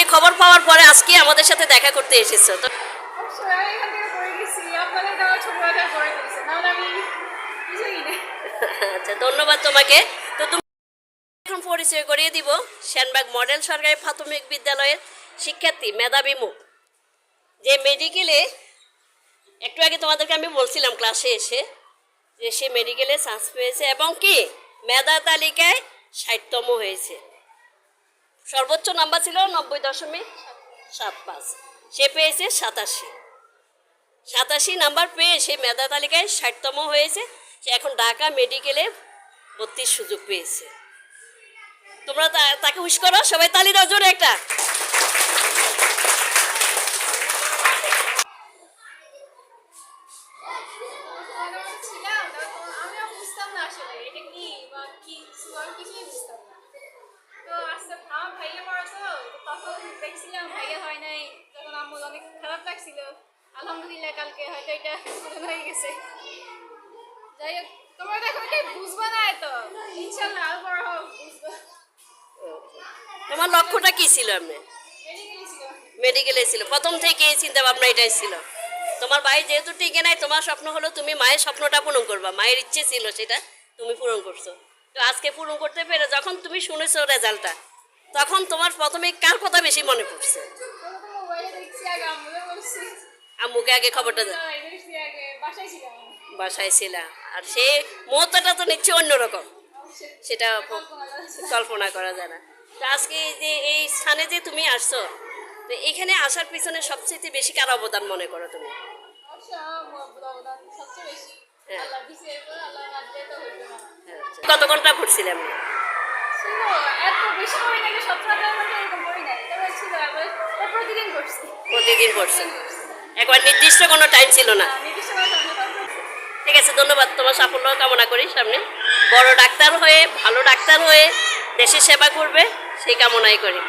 কালকে খবর পাওয়ার পরে আজকে আমাদের সাথে দেখা করতে এসেছ। তো থেকে আচ্ছা ধন্যবাদ তোমাকে। তো তুমি এখন পরিচয় করিয়ে দিব, শ্যানবাগ মডেল সরকারি প্রাথমিক বিদ্যালয়ের শিক্ষার্থী, মেধাবী মুখ। যে মেডিকেলে একটু আগে তোমাদেরকে আমি বলছিলাম ক্লাসে এসে যে সে মেডিকেলে চান্স পেয়েছে এবং কি? মেধা তালিকায় ষাটতম হয়েছে। সর্বোচ্চ নাম্বার ছিল নব্বই দশমিক সাত পাঁচ। সে পেয়েছে সাতাশি। সাতাশি নাম্বার পেয়ে সে মেধা তালিকায় ষাটতম হয়েছে। সে এখন ঢাকা মেডিকেলে ভর্তির সুযোগ পেয়েছে। তোমরা তাকে উইশ করো, সবাই তালি দাও, জোরে একটা। কি বুঝতাম তো আস্তে আমার ভাইয়া পড়া তো তখন দেখছিলাম ভাইয়া হয় নাই। তখন আমার অনেক খারাপ লাগছিল আলহামদুলিল্লাহ কালকে হয়তো এটা হয়ে গেছে। যাই হোক তোমরা দেখো এটা বুঝবা না তো। ইনশাল্লাহ আরও বড় হোক বুঝবা তোমার লক্ষ্যটা কি ছিল মেডিকেলে ছিল। প্রথম থেকে এই চিন্তা ভাবনা এটাই ছিল। তোমার ভাই যেহেতু টিকে নাই তোমার স্বপ্ন হলো তুমি মায়ের স্বপ্নটা পূরণ করবা। মায়ের ইচ্ছে ছিল সেটা তুমি পূরণ করছ। তো আজকে পূরণ করতে পেরে যখন তুমি শুনেছো রেজাল্টটা, তখন তোমার প্রথমে কার কথা বেশি মনে পড়ছে আম্মুকে আগে খবরটা বাসায় ছিলাম ছিলা আর সে মুহূর্তটা তো নিচ্ছে অন্যরকম। সেটা কল্পনা করা যায় না। তো আজকে যে, এই স্থানে যে তুমি আসছো, তো এখানে আসার পিছনে সবচেয়ে বেশি কার অবদান মনে করো তুমি সবচেয়ে বেশি। হ্যাঁ। কত ঘণ্টা তো প্রতিদিন পড়ছি। একবার নির্দিষ্ট কোনো টাইম ছিল না। ঠিক আছে ধন্যবাদ তোমার সাফল্য কামনা করি সামনে বড় ডাক্তার হয়ে ভালো ডাক্তার হয়ে দেশের সেবা করবে সেই কামনাই করি